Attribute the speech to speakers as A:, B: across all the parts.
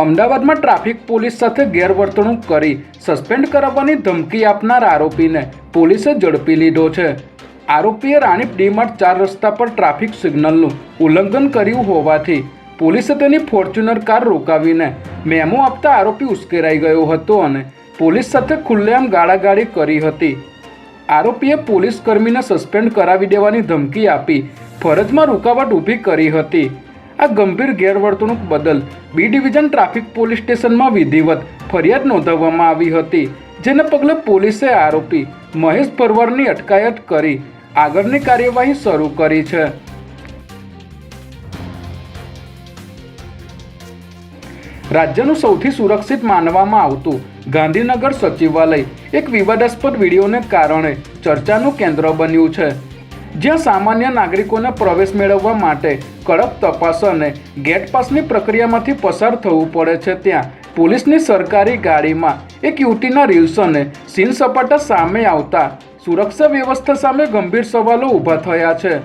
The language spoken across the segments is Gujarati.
A: અમદાવાદમાં ટ્રાફિક પોલીસ સાથે ગેરવર્તણૂક કરી સસ્પેન્ડ કરાવવાની ધમકી આપનાર આરોપીને પોલીસે ઝડપી લીધો છે. આરોપીએ રાણીપ ડીમાર્ટ ચાર રસ્તા પર ટ્રાફિક સિગ્નલનું ઉલ્લંઘન કર્યું હોવાથી પોલીસે તેની ફોર્ચ્યુનર કાર રોકાવીને મેમો આપતા આરોપી ઉશ્કેરાઈ ગયો હતો અને પોલીસ સાથે ખુલ્લેઆમ ગાળાગાળી કરી હતી. આરોપીએ પોલીસ કર્મીને સસ્પેન્ડ કરાવી દેવાની ધમકી આપી ફરજમાં રૂકાવટ ઊભી કરી હતી. આ ગંભીર ગેરવર્તણૂક બદલ બી ડિવિઝન ટ્રાફિક પોલીસ સ્ટેશનમાં વિધિવત ફરિયાદ નોંધાવવામાં આવી હતી, જેને પગલે પોલીસે આરોપી મહેશ પરવરની અટકાયત કરી આગળની કાર્યવાહી શરૂ કરી છે. રાજ્યનું સૌથી સુરક્ષિત માનવામાં આવતું ગાંધીનગર સચિવાલય એક વિવાદાસ્પદ વિડીયોને કારણે ચર્ચાનું કેન્દ્ર બન્યું છે. જ્યાં સામાન્ય નાગરિકોને પ્રવેશ મેળવવા માટે કડક તપાસ અને ગેટ પાસની પ્રક્રિયામાંથી પસાર થવું પડે છે ત્યાં. પોલીસની સરકારી ગાડીમાં એક યુવતીના રીલ્સ સીન સપાટા સામે આવતા સુરક્ષા વ્યવસ્થા સામે ગંભીર સવાલો ઊભા થયા છે.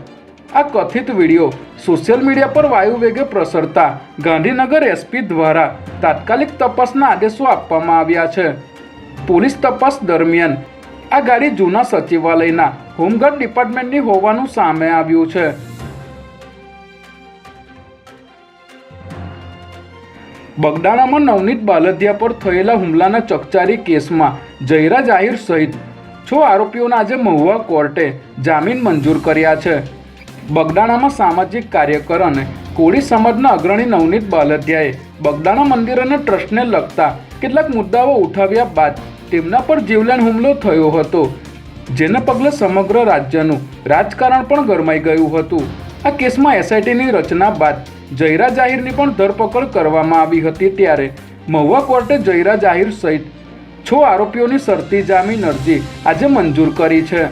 A: આ કથિત વીડિયો સોશિયલ મીડિયા પર વાયુ વેગે પ્રસરતા ગાંધીનગર એસપી દ્વારા તાત્કાલિક તપાસના આદેશો આપવામાં આવ્યા છે. પોલીસ તપાસ દરમિયાન આ ગાડી જૂના સચિવાલયના હોમગાર્ડ ડિપાર્ટમેન્ટની હોવાનું સામે આવ્યું છે. બગદાણામાં નવનીત બાલદિયા પર થયેલા હુમલાના ચકચારી કેસમાં જયરાજ આહિર સહિત છ આરોપીઓના આજે મહુવા કોર્ટે જામીન મંજૂર કર્યા છે. બગદાણામાં સામાજિક કાર્યકર અને કોળી સમાજના અગ્રણી નવનીત બાલદિયાએ બગદાણા મંદિર અને ટ્રસ્ટને લગતા કેટલાક મુદ્દાઓ ઉઠાવ્યા બાદ તેમના પર જીવલેણ હુમલો થયો હતો, જેને પગલે સમગ્ર રાજ્યનું રાજકારણ પણ ગરમાઈ ગયું હતું. આ કેસમાં એસઆઈટીની રચના બાદ જયરા જાહીરની પણ ધરપકડ કરવામાં આવી હતી ત્યારે મહુવા કોર્ટે જયરા જાહીર સહિત છ આરોપીઓની શરતી જામીન અરજી આજે મંજૂર કરી છે.